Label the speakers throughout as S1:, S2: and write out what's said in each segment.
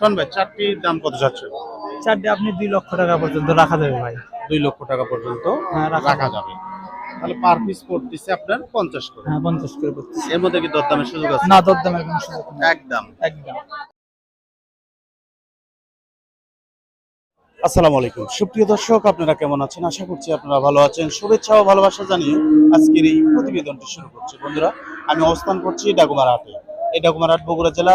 S1: শোন ভাই চারটির দাম কত যাচ্ছে?
S2: চারটে আপনি দুই লক্ষ টাকা পর্যন্ত রাখা যাবে ভাই।
S1: দুই লক্ষ টাকা পর্যন্ত
S2: হ্যাঁ, রাখা
S1: রাখা যাবে। তাহলে পার পিস পড়তেছে আপনার পঞ্চাশ করে।
S2: হ্যাঁ পঞ্চাশ করে পড়তেছে।
S1: এর মধ্যে কি দরদামের সুযোগ আছে?
S2: না দরদামের কোনো সুযোগ নেই।
S1: একদম।
S2: একদম।
S1: আসসালামু আলাইকুম। সুপ্রিয় দর্শক আপনারা কেমন আছেন? আশা করছি আপনারা ভালো আছেন। শুভেচ্ছা ও ভালোবাসা জানিয়ে আজকের এই প্রতিবেদনটি শুরু করছি। বন্ধুরা আমি অবস্থান করছি ডাকুমার হাটে। এই ডাকুমার হাট বগুড়া জেলা,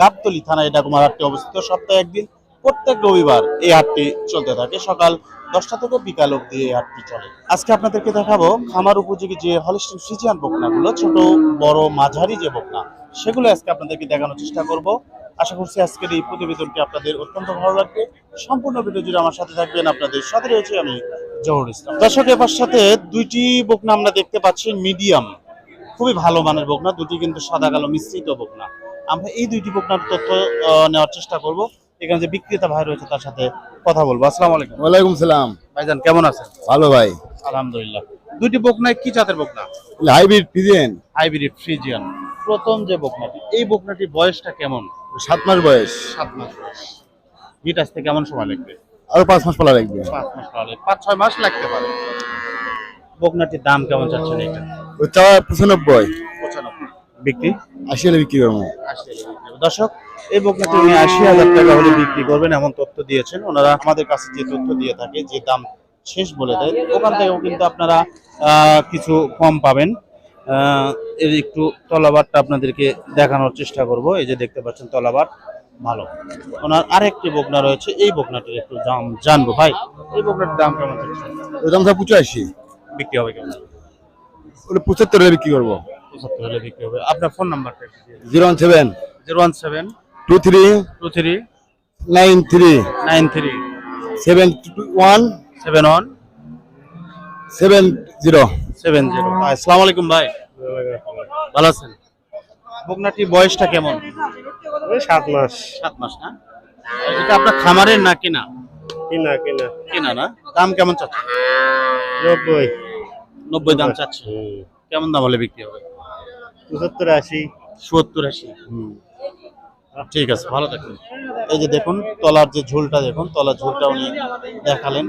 S1: গাবতলি থানায় এই ডাকুমার হাটটি অবস্থিত। সপ্তাহে একদিন, প্রত্যেক রবিবার এই হাটটি চলতে থাকে। সকাল দশটা থেকে বিকাল অব্দি এই হাটটি চলে। আজকে আপনাদেরকে দেখাবো খামার উপযোগী যে হলিস্টিন ফ্রিজিয়ান বকনাগুলো, ছোট, বড়, মাঝারি যে বকনা, সেগুলো আজকে আপনাদেরকে দেখানোর চেষ্টা করব। আশা করছি আজকের এই প্রতিবেদনটি আপনাদের অত্যন্ত ভালো লাগবে। সম্পূর্ণ ভিডিও জুড়ে আমার সাথে থাকবেন আপনাদের সাথে রয়েছে আমি জহুর ইসলাম। দর্শক এবার সাথে দুইটি বকনা আমরা দেখতে পাচ্ছি, মিডিয়াম। খুবই ভালো মানের বকনা দুটি কিন্তু সাদা কালো মিশ্রিত বকনা। আমরা এই দুইটি বকনার তথ্য নেওয়ার চেষ্টা করব। এখানে যে বিক্রেতা ভাই রয়েছে তার সাথে কথা বলব। আসসালামু আলাইকুম।
S3: ওয়ালাইকুম সালাম।
S1: ভাইজান কেমন আছেন?
S3: ভালো ভাই।
S1: আলহামদুলিল্লাহ। দুইটি বকনায় কি জাতের বকনা?
S3: হাইব্রিড পিজেন
S1: হাইব্রিড ফ্রিজিয়ান প্রথম যে বকনাটি এই বকনাটির বয়সটা কেমন?
S3: সাত মাস বয়স।
S1: সাত মাস বয়স। হিট আসতে কেমন সময় লাগবে?
S3: আরও পাঁচ মাস পালা লাগবে।
S1: পাঁচ মাস পারে পাঁচ ছয় মাস লাগতে পারে। বকনাটির দাম কেমন যাচ্ছেন এটা
S3: চাওয়া পঁচানব্বই।
S1: বিক্রি?
S3: আশি হলে বিক্রি করব।
S1: দর্শক এই বকনাটি উনি আশি হাজার টাকা হলে বিক্রি করবেন এমন তথ্য দিয়েছেন। ওনারা আমাদের কাছে যে তথ্য দিয়ে থাকে যে দাম শেষ বলে দেয় ওখান থেকেও কিন্তু আপনারা কিছু কম পাবেন। এর একটু তলাবারটা আপনাদেরকে দেখানোর চেষ্টা করব। এই যে দেখতে পাচ্ছেন তলাবার ভালো। ওনার আরেকটি বকনা রয়েছে এই বকনাটির একটু দাম জানব। ভাই এই বকনাটির দাম কেমন
S3: ওই দাম স্যার পঁচাশি।
S1: বিক্রি হবে কেমন?
S3: ওটা পঁচাত্তর হলে বিক্রি করব।
S1: পঁচাত্তর হলে বিক্রি হবে। আপনার ফোন নাম্বারটা
S3: zero one seven.
S1: Zero one seven.
S3: Two three.
S1: Two three.
S3: Nine three.
S1: Nine three.
S3: Seven one.
S1: Seven one.
S3: Seven zero.
S1: Seven zero. আসসালামু আলাইকুম ভাই। ভালো আছেন? বকনাটি বয়সটা কেমন?
S2: সাত মাস।
S1: সাত মাস না? এটা আপনার খামারের না কিনা?
S2: কিনা কিনা।
S1: কিনা না? দাম কেমন চাচ্ছে
S2: নব্বই।
S1: নব্বই দাম চাচ্ছে। কেমন দাম হলে বিক্রি হবে?
S2: পঁচাত্তর আশি।
S1: সত্তর আশি। ঠিক আছে ভালো থাকুন এই যে দেখুন তলার যে ঝোলটা দেখুন তলার ঝোলটা উনি দেখালেন।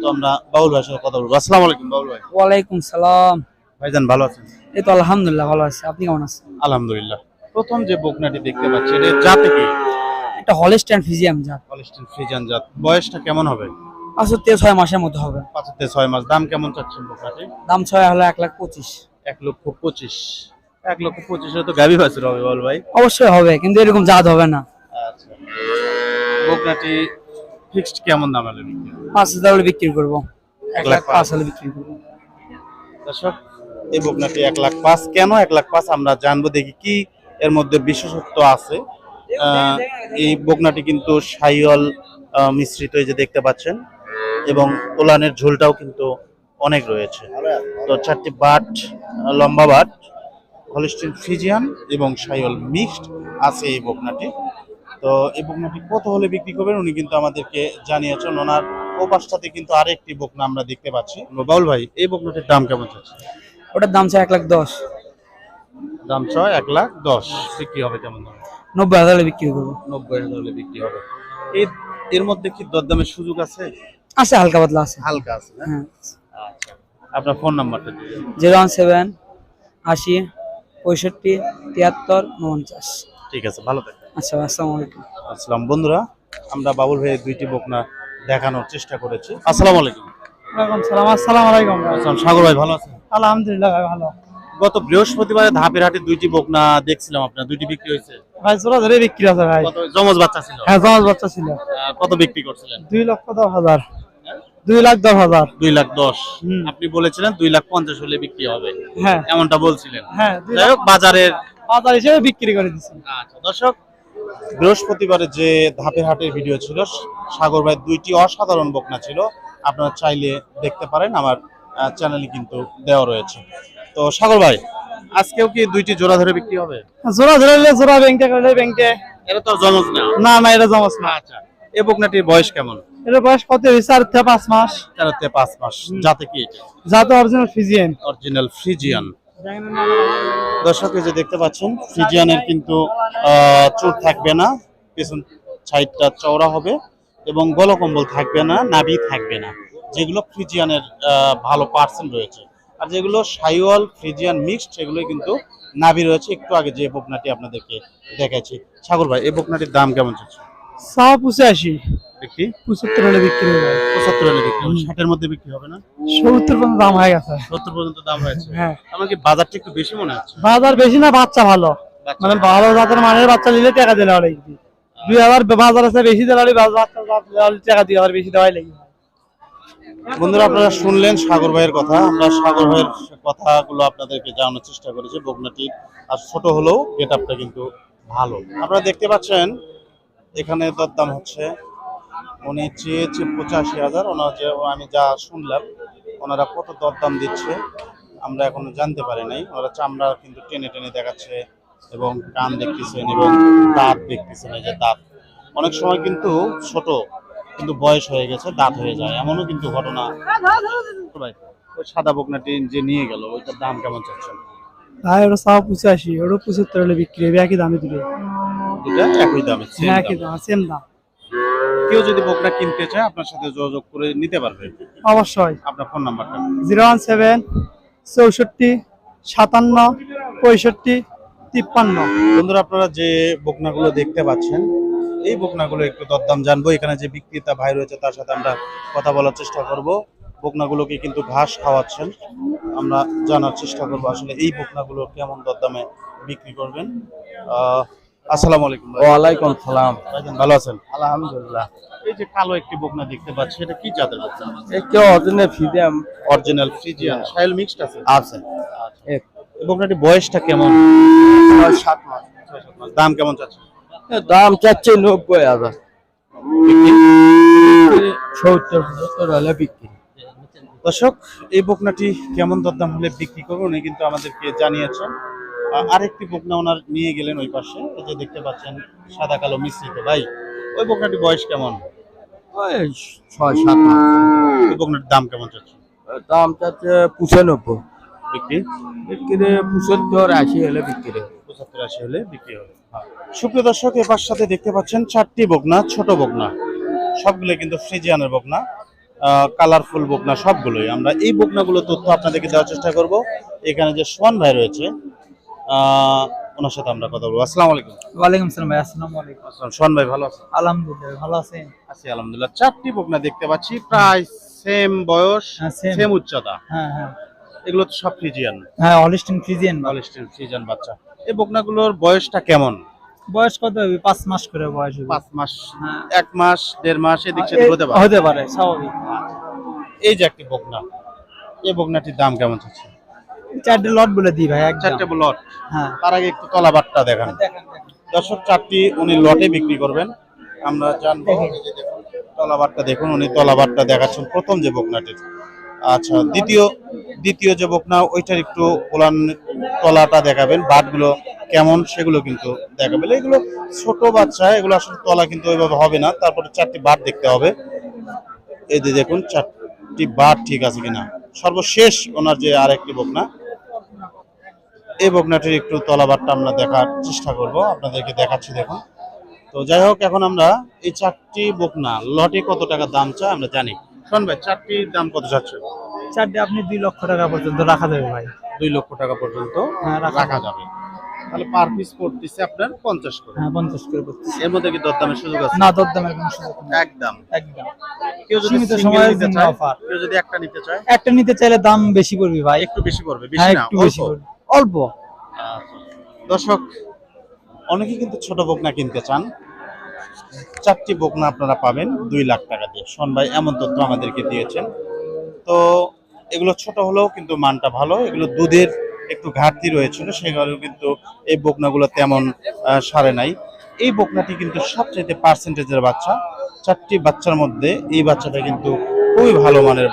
S1: তো আমরা বাউল ভাইয়ের সাথে কথা বলব। আসসালামু আলাইকুম বাউল ভাই।
S4: ওয়ালাইকুম সালাম।
S1: ভাইজান ভালো আছেন?
S4: এই তো আলহামদুলিল্লাহ ভালো আছি। আপনি কেমন আছেন?
S1: আলহামদুলিল্লাহ। প্রথম যে বকনাটি দেখতে পাচ্ছি এটা জাতে কি?
S4: একটা হলিস্ট্যান্ড ফিজিয়াম যা
S1: হলিস্টিন ফ্রিজান জাত। বয়সটা কেমন হবে?
S4: আসলে তেরো ছয় মাসের মধ্যে হবে।
S1: পাঁচ থেকে ছয় মাস। দাম কেমন চাচ্ছেন বকনাটি
S4: দাম ছয় হলো এক লাখ পঁচিশ।
S1: এক লক্ষ পঁচিশ। এক লক্ষ পঁচিশে তো গাভী বাছুর হবে বল ভাই।
S4: অবশ্যই হবে কিন্তু এরকম জাত হবে না।
S1: আচ্ছা। ফিক্সড কেমন দাম হলে
S4: পাঁচ হাজার হলে বিক্রি করব। এক লাখ পাঁচ। হলে বিক্রি করব।
S1: দর্শক এই বকনাটি এক লাখ পাঁচ। কেন এক লাখ পাঁচ? আমরা জানব দেখি কি এর মধ্যে বিশেষত্ব আছে। এই বকনাটি কিন্তু সাইওয়াল মিশ্রিত এই যে দেখতে পাচ্ছেন। এবং ওলানের ঝোলটাও কিন্তু অনেক রয়েছে। তো চারটি বাট লম্বা বাট হলিস্টিন ফিজিয়ান এবং সাইওয়াল মিক্সড আছে এই বকনাটি। তো এই বকনাটি কত হলে বিক্রি করবেন উনি কিন্তু আমাদেরকে জানিয়েছেন। ওনার ওপাশটাতে পাশটাতে কিন্তু আরেকটি বকনা আমরা দেখতে পাচ্ছি। বাউল ভাই এই বকনাটির দাম কেমন চাচ্ছে?
S4: ওটার দাম ছয় এক লাখ দশ।
S1: দাম ছয় এক লাখ দশ। বিক্রি হবে কেমন দাম?
S4: নব্বই হাজার বিক্রি করব।
S1: নব্বই হাজার বিক্রি হবে। এর এর মধ্যে কি দরদামের সুযোগ আছে?
S4: আছে হালকা পাতলা আছে।
S1: হালকা আছে
S4: হ্যাঁ।
S1: আচ্ছা। আপনার ফোন নাম্বারটা দিয়ে দিন।
S4: জিরো ওয়ান সেভেন আশি পঁয়ষট্টি তিয়াত্তর উনপঞ্চাশ।
S1: ঠিক আছে ভালো থাকবেন।
S4: আচ্ছা আসসালামু আলাইকুম।
S1: আসসালাম। বন্ধুরা আমরা বাবুল ভাইয়ের দুইটি বকনা দেখানোর চেষ্টা করেছি। আসসালামু আলাইকুম।
S2: ওয়ালাইকুম সালাম আসসালাম আলাইকুম
S1: আসসালাম। সাগর ভাই ভালো আছেন?
S2: আলহামদুলিল্লাহ ভাই ভালো।
S1: গত বৃহস্পতিবারে ধাপের হাটে দুইটি বকনা দেখছিলাম আপনার। দুইটি বিক্রি হয়েছে।
S2: ভাই জোড়া ধরে বিক্রি আছে ভাই।
S1: কত? জমজ বাচ্চা ছিল।
S2: হ্যাঁ জমাজ বাচ্চা ছিল।
S1: কত বিক্রি করছিলেন?
S2: দুই লক্ষ দশ হাজার। দুই লাখ দশ হাজার।
S1: দুই লাখ দশ। আপনি বলেছিলেন দুই লাখ পঞ্চাশ হলে বিক্রি হবে।
S2: হ্যাঁ।
S1: এমনটা বলছিলেন।
S2: হ্যাঁ
S1: যাই হোক বাজারের
S2: হাজার হিসেবে বিক্রি করে দিচ্ছি
S1: আচ্ছা দর্শক বৃহস্পতিবারে যে ধাপের হাটের ভিডিও ছিল সাগর ভাই দুইটি অসাধারণ বকনা ছিল। আপনারা চাইলে দেখতে পারেন আমার চ্যানেলে কিন্তু দেওয়া রয়েছে। তো সাগর ভাই আজকেও কি দুইটি জোড়া ধরে বিক্রি হবে?
S2: জোড়া ধরে জোড়া ব্যাংকে ব্যাংকে।
S1: এটা তো জমজ না।
S2: না না এটা জমাস না।
S1: আচ্ছা এই বকনাটির বয়স কেমন?
S2: এটা বয়স কত? চার থেকে পাঁচ মাস।
S1: তেরো থেকে পাঁচ মাস। যাতে কি?
S2: যা অরিজিনাল ফিজিয়ান
S1: অরিজিনাল ফ্রিজিয়ান দর্শক যে দেখতে পাচ্ছেন ফ্রিজিয়ানের কিন্তু চুট থাকবে না। পেছন সাইডটা চওড়া হবে এবং গলকম্বল থাকবে না নাভি থাকবে না। যেগুলো ফ্রিজিয়ানের ভালো পার্সেন্ট রয়েছে। আর যেগুলো সাইওয়াল ফ্রিজিয়ান মিক্সড সেগুলো কিন্তু নাভি রয়েছে। একটু আগে যে বকনাটি আপনাদেরকে দেখাচ্ছি সাগর ভাই এই বকনাটির দাম কেমন চলছে?
S2: চাওয়া পঁচাশি।
S1: বিক্রি?
S2: পঁচাত্তর হলে বিক্রি
S1: পঁচাত্তর হলে বিক্রি হবে। ষাটের মধ্যে বিক্রি হবে না?
S2: সত্তর পর্যন্ত দাম হয়ে গেছে।
S1: সত্তর পর্যন্ত দাম হয়েছে।
S2: হ্যাঁ।
S1: আমাকে বাজারটা একটু বেশি মনে হচ্ছে?
S2: বাজার বেশি না বাচ্চা ভালো। মানে ভালো। জাতের মানের বাচ্চা নিলে টাকা দিলে হবে দুই হাজার বাজার আছে বেশি দিলে টাকা বেশি দেওয়াই
S1: বন্ধুরা আপনারা শুনলেন সাগর ভাইয়ের কথা। আমরা সাগর ভাইয়ের কথাগুলো আপনাদেরকে জানানোর চেষ্টা করেছি। বগনাটি আর ছোট হলেও গেট আপটা কিন্তু ভালো। আপনারা দেখতে পাচ্ছেন এখানে দরদাম হচ্ছে। উনি চেয়েছে পঁচাশি হাজার ওনার যে আমি যা শুনলাম ওনারা কত দরদাম দিচ্ছে আমরা এখনও জানতে পারি নাই। ওনারা চামড়া কিন্তু টেনে টেনে দেখাচ্ছে এবং কান দেখতেছেন এবং দাঁত দেখতেছেন এই যে দাঁত। অনেক সময় কিন্তু ছোট কিন্তু বয়স হয়ে গেছে দাঁত হয়ে যায়। এমনও কিন্তু ঘটনা। ভাই ওই সাদা বকনাটি যে নিয়ে গেল ওইটার দাম কেমন চাচ্ছেন?
S2: ভাই ওটা চাওয়া পঁচাশি ওটা পঁচাত্তর হলে বিক্রি হবে একই দামে
S1: দুটা একই দামে
S2: হ্যাঁ একই
S1: দাম।
S2: দাম সেম দাম।
S1: কেউ যদি বকনা কিনতে চায় আপনার সাথে যোগাযোগ করে নিতে পারবে।
S2: অবশ্যই।
S1: আপনার ফোন নাম্বারটা।
S2: জিরো ওয়ান সেভেন চৌষট্টি সাতান্ন পঁয়ষট্টি তিপ্পান্ন।
S1: বন্ধুরা আপনারা যে বকনাগুলো দেখতে পাচ্ছেন এই বকনাগুলো একটু দরদাম জানব। এখানে যে বিক্রেতা ভাই রয়েছে তার সাথে আমরা কথা বলার চেষ্টা করব। বকনাগুলোকে কিন্তু ঘাস খাওয়াচ্ছেন। আমরা জানার চেষ্টা করব আসলে এই বকনাগুলো কেমন দরদামে বিক্রি করবেন। আহ, আসসালামু আলাইকুম
S3: ওয়ালাইকুম সালাম
S1: ভাইজান ভালো আছেন?
S3: আলহামদুলিল্লাহ।
S1: এই যে কালো একটি বকনা দেখতে পাচ্ছি এটা কি জাতের
S3: অরিজিনাল
S1: মিক্সড আছে?
S3: আছে।
S1: এই বকনাটি বয়সটা কেমন?
S3: মাস।
S1: মাস। দাম কেমন চাচ্ছে
S3: দাম চাচ্ছে নব্বই হাজার। সত্তর সত্তর হলে বিক্রি।
S1: দর্শক এই বকনাটি কেমন দরদাম হলে বিক্রি করব উনি কিন্তু আমাদেরকে জানিয়েছেন। আরেকটি বকনা ওনার নিয়ে গেলেন ওই পাশে। এই যে দেখতে পাচ্ছেন সাদা কালো মিশ্রিত। ভাই ওই বকনাটি বয়স কেমন?
S3: ছয় সাত
S1: ওই বকনাটির দাম কেমন চাচ্ছে?
S3: দাম চাচ্ছে পঁচানব্বই।
S1: বিক্রি?
S3: বিক্রি পঁচাত্তর আশি হলে বিক্রি
S1: পঁচাত্তর আশি হলে বিক্রি হবে হ্যাঁ। সুপ্রিয় দর্শক এপার সাথে দেখতে পাচ্ছেন চারটি বকনা ছোট বকনা। সবগুলো কিন্তু ফ্রিজিয়ানের বকনা কালারফুল বকনা সবগুলোই। আমরা এই বকনাগুলো তথ্য আপনাদেরকে দেওয়ার চেষ্টা করব। এখানে যে সোয়ান ভাই রয়েছে ওনার সাথে আমরা কথা বলব। আসসালামু আলাইকুম।
S4: ওয়ালাইকুম আসসালাম ভাই আসসালামু আলাইকুম।
S1: সোহান ভাই ভালো আছেন?
S4: আলহামদুলিল্লাহ ভালো আছেন
S1: আছি আলহামদুলিল্লাহ। চারটি বকনা দেখতে পাচ্ছি প্রায় সেম বয়স
S4: হ্যাঁ,
S1: সেম উচ্চতা।
S4: হ্যাঁ হ্যাঁ।
S1: এগুলো তো সব ফ্রিজিয়ান।
S4: হ্যাঁ অলিস্টিন ফ্রিজিয়ান
S1: হলিস্টিন ফ্রিজিয়ান বাচ্চা। এই বকনাগুলোর বয়সটা কেমন?
S4: বয়স কত হবে? পাঁচ মাস করে বয়স হবে।
S1: পাঁচ মাস
S4: হ্যাঁ।
S1: এক মাস দেড় মাস এদিক সেদিক হতে পারে?
S4: হতে পারে স্বাভাবিক।
S1: এই যে একটি বকনা এই বকনাটির দাম কেমন চাচ্ছে
S4: চারটে লট বলে দিই ভাই
S1: চারটে লট
S4: হ্যাঁ।
S1: তার আগে একটু তলাবারটা দেখান।
S4: দেখেন।
S1: দর্শক চারটি উনি লটে বিক্রি করবেন। আমরা জানব তলাবারটা দেখুন উনি তলাবারটা দেখাচ্ছেন প্রথম যে বকনাটির। আচ্ছা দ্বিতীয় দ্বিতীয় যে বকনা ওইটার একটু ওলান তলাটা দেখাবেন। বাটগুলো কেমন সেগুলো কিন্তু দেখাবেন। এগুলো ছোট বাচ্চা এগুলো আসলে তলা কিন্তু ওইভাবে হবে না। তারপরে চারটি বাট দেখতে হবে। এই যে দেখুন চারটি বাট ঠিক আছে কিনা। সর্বশেষ ওনার যে আরেকটি বকনা এই বকনাটির একটু তলাবারটা আমরা দেখার চেষ্টা করব। আপনাদেরকে দেখাচ্ছি দেখুন। তো যাই হোক এখন আমরা এই চারটি বকনা লটে কত টাকা দাম চাই আমরা জানি। শোন ভাই চারটির দাম কত যাচ্ছে?
S4: চারটি আপনি দুই লক্ষ টাকা পর্যন্ত রাখা যাবে ভাই।
S1: দুই লক্ষ টাকা পর্যন্ত
S4: হ্যাঁ, রাখা
S1: যাবে। তাহলে পার পিস পড়তেছে আপনার পঞ্চাশ করে।
S4: হ্যাঁ পঞ্চাশ করে পড়তেছে।
S1: এর মধ্যে কি দরদামের সুযোগ আছে?
S4: না দরদামের কোনো সুযোগ নেই।
S1: একদম।
S4: একদম।
S1: কেউ যদি
S4: সীমিত সময়ের
S1: নিতে চায়, কেউ যদি একটা নিতে চায়?
S4: একটা নিতে চাইলে দাম বেশি পড়বে ভাই।
S1: একটু বেশি পড়বে
S4: হ্যাঁ
S1: বেশি না
S4: একটু বেশি পড়বে। অল্প।
S1: দর্শক অনেকে কিন্তু ছোট বকনা কিনতে চান। চারটি বকনা আপনারা পাবেন, দুই লাখ টাকা দিয়ে। শোন ভাই, এমন তথ্য আমাদেরকে দিয়েছেন। তো এগুলো ছোট হলেও কিন্তু মানটা ভালো। এগুলো দুধের একটু ঘাটতি রয়েছিল, সেগুলো কিন্তু এই বকনাগুলো তেমন সারে নাই। এই বকনাটি কিন্তু সবচেয়ে পার্সেন্টেজের বাচ্চা। চারটি বাচ্চার মধ্যে এই বাচ্চাটা কিন্তু খুবই ভালো মানের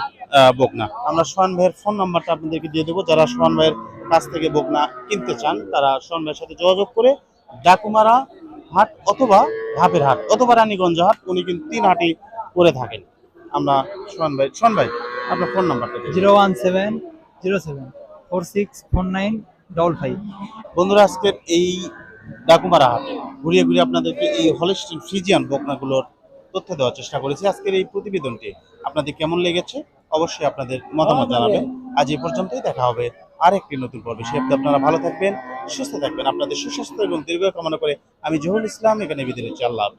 S1: বকনা। আমরা সোহান ভাইয়ের ফোন নাম্বারটা আপনাদেরকে দিয়ে দেবো। যারা সোহান ভাইয়ের কাছ থেকে বকনা কিনতে চান তারা সোহান ভাইয়ের সাথে যোগাযোগ করে ডাকুমারা হাট অথবা ধাপের হাট অথবা রানীগঞ্জ হাট উনি কিন্তু তিন হাটই করে থাকেন। আমরা সোহান ভাই সোহান ভাই আপনার ফোন নাম্বারটা
S4: zero one seven zero seven four six four nine double five.
S1: বন্ধুরা আজকের এই ডাকুমারা হাটে ঘুরিয়ে ঘুরিয়ে আপনাদেরকে এই হলিস্টিন ফ্রিজিয়ান বকনাগুলোর তথ্য দেওয়ার চেষ্টা করেছি। আজকের এই প্রতিবেদনটি আপনাদের কেমন লেগেছে? অবশ্যই আপনাদের মতামত জানাবেন। আজ এ পর্যন্তই দেখা হবে আরেকটি নতুন পর্বে। সে আপনারা ভালো থাকবেন সুস্থ থাকবেন। আপনাদের সুস্বাস্থ্য এবং দীর্ঘ কামনা করে আমি জহুল ইসলাম এখানে বিদায় নিচ্ছি। আল্লাহ হাফেজ।